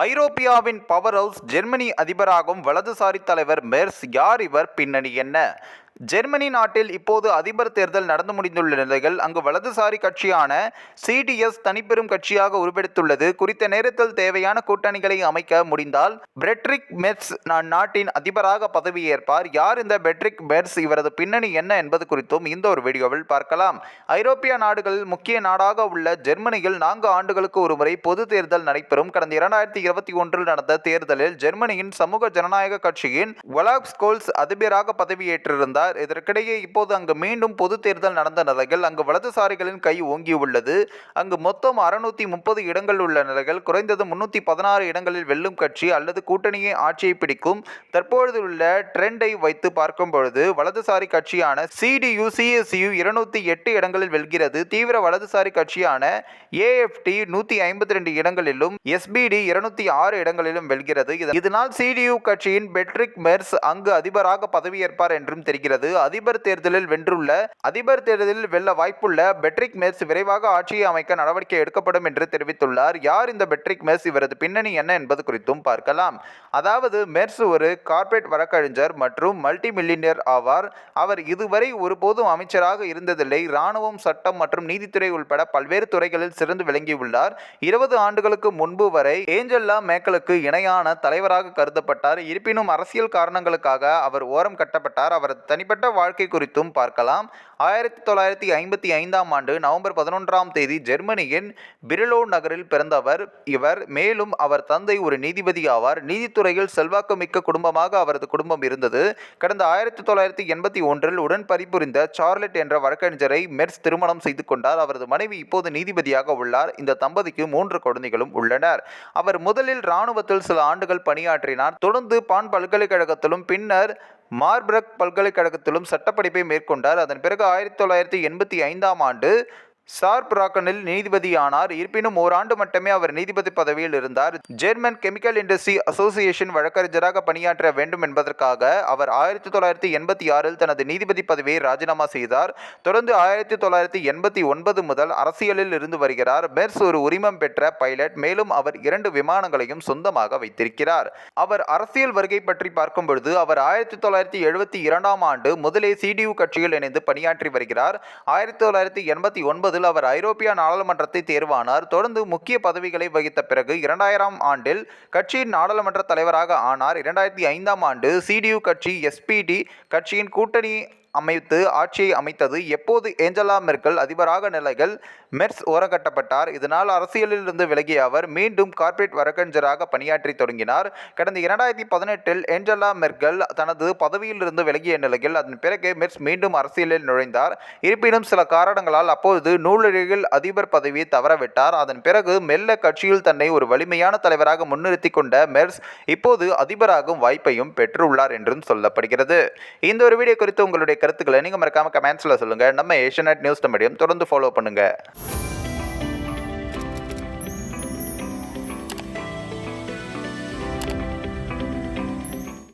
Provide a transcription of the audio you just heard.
ஐரோப்பியாவின் power house Germany அதிபராகும் வலதுசாரி தலைவர் மெர்ஸ் யார் இவர்? பின்னணி என்ன? ஜெர்மனி நாட்டில் இப்போது அதிபர் தேர்தல் நடந்து முடிந்துள்ள நிலையில் அங்கு வலதுசாரி கட்சியான சிடிஎஸ் தனிப்பெரும் கட்சியாக உருவெடுத்துள்ளது. குறித்த நேரத்தில் தேவையான கூட்டணிகளை அமைக்க முடிந்தால் பிரெட்ரிக் மெர்ஸ் நாட்டின் அதிபராக பதவியேற்பார். யார் இந்த பெட்ரிக் மெர்ஸ் இவரது பின்னணி என்ன என்பது குறித்தும் இந்த ஒரு வீடியோவில் பார்க்கலாம். ஐரோப்பிய நாடுகளில் முக்கிய நாடாக உள்ள ஜெர்மனியில் நான்கு ஆண்டுகளுக்கு ஒருமுறை பொது தேர்தல் நடைபெறும். கடந்த இரண்டாயிரத்தி இருபத்தி ஒன்றில் நடந்த தேர்தலில் ஜெர்மனியின் சமூக ஜனநாயக கட்சியின் ஒலாப் ஸ்கோல்ஸ் அதிபராக பதவியேற்றிருந்தார். இதற்கிடையே இப்போது அங்கு மீண்டும் பொது தேர்தல் நடந்த நிலையில் அங்கு வலதுசாரிகளின் கை ஓங்கியுள்ளது அங்கு மொத்தம் அறுநூத்தி முப்பது இடங்கள் உள்ள நிலையில் குறைந்தது முன்னூத்தி பதினாறு இடங்களில் வெல்லும் கட்சி அல்லது கூட்டணியை ஆட்சியை பிடிக்கும். தற்பொழுது உள்ள ட்ரெண்டை வைத்து பார்க்கும் பொழுது வலதுசாரி கட்சியான சிடியு சிஎஸ்யு இருநூத்தி எட்டு இடங்களில் வெல்கிறது. தீவிர வலதுசாரி கட்சியான ஏஎஃப்டி நூத்தி ஐம்பத்தி ரெண்டு இடங்களிலும் எஸ்பிடி இருநூத்தி ஆறு இடங்களிலும் வெல்கிறது. இதனால் சிடியு கட்சியின் பெட்ரிக் மெர்ஸ் அங்கு அதிபராக பதவியேற்பார் என்றும் தெரிகிறது. அதிபர் தேர்தலில் வென்றுள்ள அதிபர் தேர்தலில் வெல்ல வாய்ப்புள்ள பெட்ரிக் மேஸ் விரைவாக ஆட்சியை அமைக்க நடவடிக்கை எடுக்கப்படும் என்று தெரிவித்துள்ளார். யார் இந்த பெட்ரிக் மேஸ் இவரது பின்னணி என்ன என்பது குறித்தும் பார்க்கலாம். அதாவது மெர்ஸ் ஒரு கார்ப்பரேட் வழக்கறிஞர் மற்றும் மல்டி மில்லியனியர் ஆவார். அவர் இதுவரை ஒருபோதும் அமைச்சராக இருந்ததில்லை. இராணுவம் சட்டம் மற்றும் நீதித்துறை உள்பட பல்வேறு துறைகளில் சிறந்து விளங்கியுள்ளார். இருபது ஆண்டுகளுக்கு முன்பு வரை ஏஞ்சல்லா மேக்கலுக்கு இணையான தலைவராக கருதப்பட்டார். இருப்பினும் அரசியல் காரணங்களுக்காக அவர் ஓரம் கட்டப்பட்டார். அவரது தனிப்பட்ட வாழ்க்கை குறித்தும் பார்க்கலாம். ஆயிரத்தி தொள்ளாயிரத்தி ஐம்பத்தி ஐந்தாம் ஆண்டு நவம்பர் பதினொன்றாம் தேதி ஜெர்மனியின் பிரிலோ நகரில் பிறந்தவர் இவர். மேலும் அவர் தந்தை ஒரு நீதிபதி ஆவார். நீதித்துறையில் செல்வாக்குமிக்க குடும்பமாக அவரது குடும்பம் இருந்தது. கடந்த ஆயிரத்தி தொள்ளாயிரத்தி எண்பத்தி ஒன்றில் உடன் பணிபுரிந்த சார்லட் என்ற வழக்கறிஞரை மெர்ஸ் திருமணம் செய்து கொண்டார். அவரது மனைவி இப்போது நீதிபதியாக உள்ளார். இந்த தம்பதிக்கு மூன்று குழந்தைகளும் உள்ளனர். அவர் முதலில் இராணுவத்தில் சில ஆண்டுகள் பணியாற்றினார். தொடர்ந்து பான் பல்கலைக்கழகத்திலும் பின்னர் மார்பிரக் பல்கலைக்கழகத்திலும் சட்டப்படிப்பை மேற்கொண்டார். அதன் பிறகு ஆயிரத்தி தொள்ளாயிரத்தி எண்பத்தி ஐந்தாம் ஆண்டு சார் பிராக்கனில் நீதிபதியானார். இருப்பினும் ஓராண்டு மட்டுமே அவர் நீதிபதி பதவியில் இருந்தார். ஜெர்மன் கெமிக்கல் இண்டஸ்ட்ரி அசோசியேஷன் வழக்கறிஞராக பணியாற்ற வேண்டும் என்பதற்காக அவர் ஆயிரத்தி தொள்ளாயிரத்தி எண்பத்தி ஆறில் தனது நீதிபதி பதவியை ராஜினாமா செய்தார். தொடர்ந்து ஆயிரத்தி தொள்ளாயிரத்தி எண்பத்தி ஒன்பது முதல் அரசியலில் இருந்து வருகிறார். மெர்ஸ் ஒரு உரிமம் பெற்ற பைலட். மேலும் அவர் இரண்டு விமானங்களையும் சொந்தமாக வைத்திருக்கிறார். அவர் அரசியல் வருகை பற்றி பார்க்கும் பொழுது அவர் ஆயிரத்தி தொள்ளாயிரத்தி எழுபத்தி இரண்டாம் ஆண்டு முதலே சிடியு கட்சியில் இணைந்து பணியாற்றி வருகிறார். ஆயிரத்தி தொள்ளாயிரத்தி எண்பத்தி ஒன்பது அதில் அவர் ஐரோப்பிய நாடாளுமன்றத்தை தேர்வானார். தொடர்ந்து முக்கிய பதவிகளை வகித்த பிறகு இரண்டாயிரம் ஆண்டில் கட்சியின் நாடாளுமன்ற தலைவராக ஆனார். இரண்டாயிரத்தி ஐந்தாம் ஆண்டு சிடியு கட்சி எஸ்பிடி கட்சியின் கூட்டணி அமைத்து ஆட்சியை அமைத்தது எப்போது ஏஞ்சலா மெர்க்கல் அதிபராக நிலைகள் மெர்ஸ் ஓரங்கட்டப்பட்டார் இதனால் அரசியலில் இருந்து விலகிய அவர் மீண்டும் கார்ப்பரேட் வழக்கறிஞராக பணியாற்றி தொடங்கினார். கடந்த இரண்டாயிரத்தி பதினெட்டில் ஏஞ்சலா மெர்க்கல் தனது பதவியிலிருந்து விலகிய நிலையில் அதன் பிறகு மெர்ஸ் மீண்டும் அரசியலில் நுழைந்தார். இருப்பினும் சில காரணங்களால் அப்பொழுது நூலிழையில் அதிபர் பதவியை தவறவிட்டார். அதன் பிறகு மெல்ல கட்சியில் தன்னை ஒரு வலிமையான தலைவராக முன்னிறுத்தி கொண்ட மெர்ஸ் இப்போது அதிபராகும் வாய்ப்பையும் பெற்றுள்ளார் என்றும் சொல்லப்படுகிறது. இந்த ஒரு வீடியோ குறித்து உங்களுடைய கருத்துக்களை நீங்கள் மறக்காம கமெண்ட்ஸில் சொல்லுங்கள் நம்ம ஏஷியநெட் நியூஸ் மீடியம் தொடர்ந்து ஃபாலோ பண்ணுங்கள்